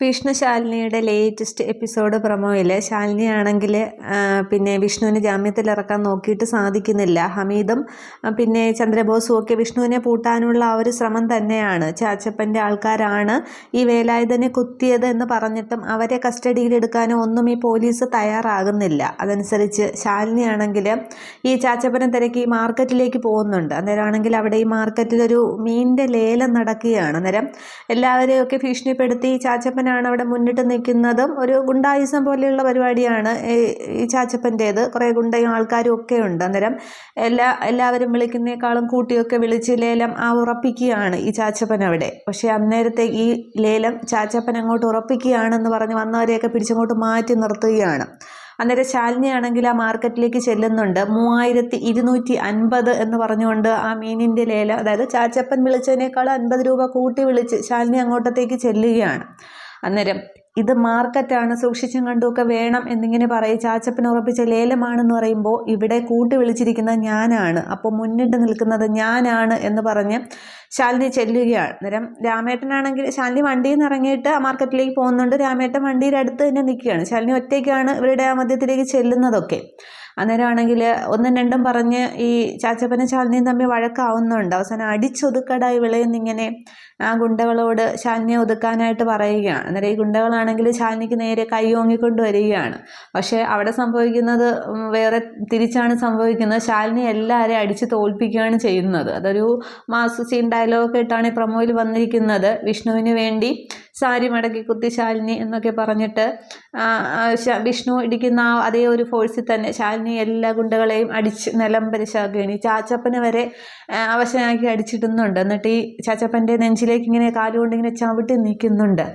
വിഷ്ണു ശാലിനിയുടെ latest episode പ്രൊമോയിൽ ശാലിനി ആണെങ്കിൽ പിന്നെ വിഷ്ണുവിനെ ജാമ്യത്തിൽ ഇറക്കാൻ നോക്കിയിട്ട് സാധിക്കുന്നില്ല. ഹമീദും പിന്നെ ചന്ദ്രബോസും ഒക്കെ വിഷ്ണുവിനെ പൂട്ടാനുള്ള ആ ഒരു ശ്രമം തന്നെയാണ്. ചാച്ചപ്പന്റെ ആൾക്കാരാണ് ഈ വേലായുധനെ കുത്തിയത് എന്ന് പറഞ്ഞിട്ടും അവരെ കസ്റ്റഡിയിലെടുക്കാനോ ഒന്നും ഈ പോലീസ് തയ്യാറാകുന്നില്ല. അതനുസരിച്ച് ശാലിനി ആണെങ്കിൽ ഈ ചാച്ചപ്പനെ തിരക്കി മാർക്കറ്റിലേക്ക് പോകുന്നുണ്ട്. അന്നേരമാണെങ്കിൽ അവിടെ ഈ മാർക്കറ്റിലൊരു മീനിന്റെ ലേലം നടക്കുകയാണ്. അന്നേരം എല്ലാവരെയും ഒക്കെ ഭീഷണിപ്പെടുത്തി ചാച്ചപ്പൻ ചാച്ചപ്പനാണ് അവിടെ മുന്നിട്ട് നിൽക്കുന്നതും ഒരു ഗുണ്ടായുസം പോലെയുള്ള പരിപാടിയാണ് ഈ ചാച്ചപ്പന്റേത്. കുറേ ഗുണ്ടയും ആൾക്കാരും ഒക്കെ ഉണ്ട് അന്നേരം എല്ലാ എല്ലാവരും വിളിക്കുന്നേക്കാളും കൂട്ടിയൊക്കെ വിളിച്ച് ലേലം ആ ഉറപ്പിക്കുകയാണ് ഈ ചാച്ചപ്പൻ അവിടെ. പക്ഷേ അന്നേരത്തെ ഈ ലേലം ചാച്ചപ്പൻ അങ്ങോട്ട് ഉറപ്പിക്കുകയാണെന്ന് പറഞ്ഞ് വന്നവരെയൊക്കെ പിടിച്ചങ്ങോട്ട് മാറ്റി നിർത്തുകയാണ്. അന്നേരം ശാലിനിയാണെങ്കിൽ ആ മാർക്കറ്റിലേക്ക് ചെല്ലുന്നുണ്ട്. മൂവായിരത്തി ഇരുന്നൂറ്റി അൻപത് എന്ന് പറഞ്ഞുകൊണ്ട് ആ മീനിന്റെ ലേലം അതായത് ചാച്ചപ്പൻ വിളിച്ചതിനേക്കാൾ അൻപത് രൂപ കൂട്ടി വിളിച്ച് ശാലിനി അങ്ങോട്ടത്തേക്ക് ചെല്ലുകയാണ്. അന്നേരം ഇത് മാർക്കറ്റാണ് സൂക്ഷിച്ചും കണ്ടുമൊക്കെ വേണം എന്നിങ്ങനെ പറയും. ചാച്ചപ്പൻ ഉറപ്പിച്ച ലേലമാണെന്ന് പറയുമ്പോൾ ഇവിടെ കൂട്ടി വിളിച്ചിരിക്കുന്നത് ഞാനാണ്. അപ്പോൾ മുന്നിട്ട് നിൽക്കുന്നത് ഞാനാണ് എന്ന് പറഞ്ഞ് ശാലിനി ചെല്ലുകയാണ്. അന്നേരം രാമേട്ടനാണെങ്കിൽ ശാലിനി വണ്ടിയിൽ നിന്ന് ഇറങ്ങിയിട്ട് ആ മാർക്കറ്റിലേക്ക് പോകുന്നുണ്ട്. രാമേട്ടൻ വണ്ടിയുടെ അടുത്ത് തന്നെ നിൽക്കുകയാണ്. ശാലിനി ഒറ്റയ്ക്കാണ് ഇവരുടെ ആ മധ്യത്തിലേക്ക് ചെല്ലുന്നതൊക്കെ. അന്നേരമാണെങ്കിൽ ഒന്നും രണ്ടും പറഞ്ഞ് ഈ ചാച്ചപ്പനും ശാലിനിയും തമ്മിൽ വഴക്കാവുന്നുണ്ട്. അവസാനം അടിച്ചൊതുക്കടായി വിളയുന്നിങ്ങനെ ആ ഗുണ്ടകളോട് ശാലിനിയെ ഒതുക്കാനായിട്ട് പറയുകയാണ്. അന്നേരം ഈ ഗുണ്ടകളാണെങ്കിൽ ശാലിനിക്ക് നേരെ കൈ ഓങ്ങിക്കൊണ്ട് വരികയാണ്. പക്ഷേ അവിടെ സംഭവിക്കുന്നത് വേറെ തിരിച്ചാണ് സംഭവിക്കുന്നത്. ശാലിനി എല്ലാവരെയും അടിച്ച് തോൽപ്പിക്കുകയാണ് ചെയ്യുന്നത്. അതൊരു മാസ് സീൻ ഡയലോഗ് ഇട്ടാണ് ഈ പ്രൊമോയിൽ വന്നിരിക്കുന്നത്. വിഷ്ണുവിന് വേണ്ടി സാരി മടക്കി കുത്തി ശാലിനി എന്നൊക്കെ പറഞ്ഞിട്ട് വിഷ്ണു ഇടിക്കുന്ന ആ അതേ ഒരു ഫോഴ്സിൽ തന്നെ ശാലിനി എല്ലാ ഗുണ്ടകളെയും അടിച്ച് നിലം പരിശാക്കുകയാണ് ഈ ചാച്ചപ്പനെ വരെ അവശനാക്കി അടിച്ചിടുന്നുണ്ട്. എന്നിട്ട് ഈ ചാച്ചപ്പന്റെ നെഞ്ചിലേക്ക് ഇങ്ങനെ കാലുകൊണ്ട് ഇങ്ങനെ ചവിട്ടി നിൽക്കുന്നുണ്ട്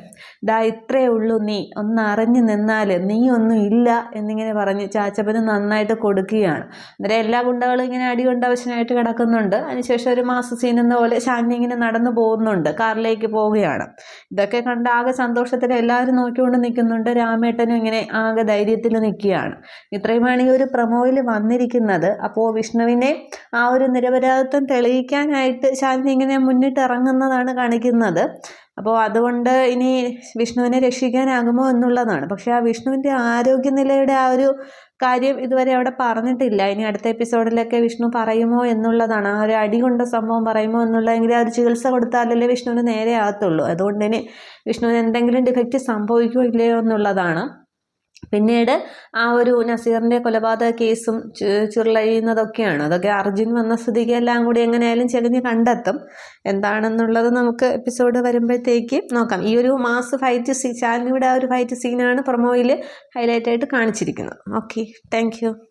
ദാ ഇത്രേ ഉള്ളൂ നീ. ഒന്ന് അറിഞ്ഞു നിന്നാൽ നീ ഒന്നും ഇല്ല എന്നിങ്ങനെ പറഞ്ഞ് ചാച്ചപ്പന് നന്നായിട്ട് കൊടുക്കുകയാണ്. അന്നേരം എല്ലാ ഗുണ്ടകളും ഇങ്ങനെ അടികൊണ്ട് അവശനായിട്ട് കിടക്കുന്നുണ്ട്. അതിനുശേഷം ഒരു മാസ സീൻ എന്ന പോലെ ശാലിനി ഇങ്ങനെ നടന്നു പോകുന്നുണ്ട്. കാറിലേക്ക് പോവുകയാണ്. ഇതൊക്കെ കണ്ട് ആകെ സന്തോഷത്തിൽ എല്ലാവരും നോക്കിക്കൊണ്ട് നിൽക്കുന്നുണ്ട്. രാമേട്ടനും ഇങ്ങനെ ആകെ ധൈര്യത്തിൽ നിൽക്കുകയാണ്. ഇത്രയുമാണ് ഈ ഒരു പ്രമോയിൽ വന്നിരിക്കുന്നത്. അപ്പോൾ വിഷ്ണുവിനെ ആ ഒരു നിരപരാധിത്വം തെളിയിക്കാനായിട്ട് ശാലിനി ഇങ്ങനെ മുന്നിട്ടിറങ്ങുന്നതാണ് കാണിക്കുന്നത്. അപ്പോൾ അതുകൊണ്ട് ഇനി വിഷ്ണുവിനെ രക്ഷിക്കാനാകുമോ എന്നുള്ളതാണ്. പക്ഷേ ആ വിഷ്ണുവിന്റെ ആരോഗ്യനിലയുടെ ആ ഒരു കാര്യം ഇതുവരെ അവിടെ പറഞ്ഞിട്ടില്ല. ഇനി അടുത്ത എപ്പിസോഡിലൊക്കെ വിഷ്ണു പറയുമോ എന്നുള്ളതാണ്. ആ ഒരു അടി കൊണ്ട സംഭവം പറയുമോ എന്നുള്ളതെങ്കിൽ ആ ഒരു ചികിത്സ കൊടുത്താലല്ലേ വിഷ്ണുവിന് നേരെ ആകത്തുള്ളൂ. അതുകൊണ്ട് ഇനി വിഷ്ണുവിന് എന്തെങ്കിലും ഡിഫക്റ്റ് സംഭവിക്കുമോ ഇല്ലയോ എന്നുള്ളതാണ്. പിന്നീട് ആ ഒരു നസീറിന്റെ കൊലപാതക കേസും ചുരുളഴിയുന്നതൊക്കെയാണ്. അതൊക്കെ അർജുൻ വന്ന സ്ഥിതിക്ക് എല്ലാം കൂടി എങ്ങനെയായാലും ചെകഞ്ഞ് കണ്ടെത്തും. എന്താണെന്നുള്ളത് നമുക്ക് എപ്പിസോഡ് വരുമ്പോഴത്തേക്ക് നോക്കാം. ഈ ഒരു മാസ് ഫൈറ്റ് സീ ചാലിനിയുടെ ആ ഒരു ഫൈറ്റ് സീനാണ് പ്രൊമോയിൽ ഹൈലൈറ്റ് ആയിട്ട് കാണിച്ചിരിക്കുന്നത്. Okay thank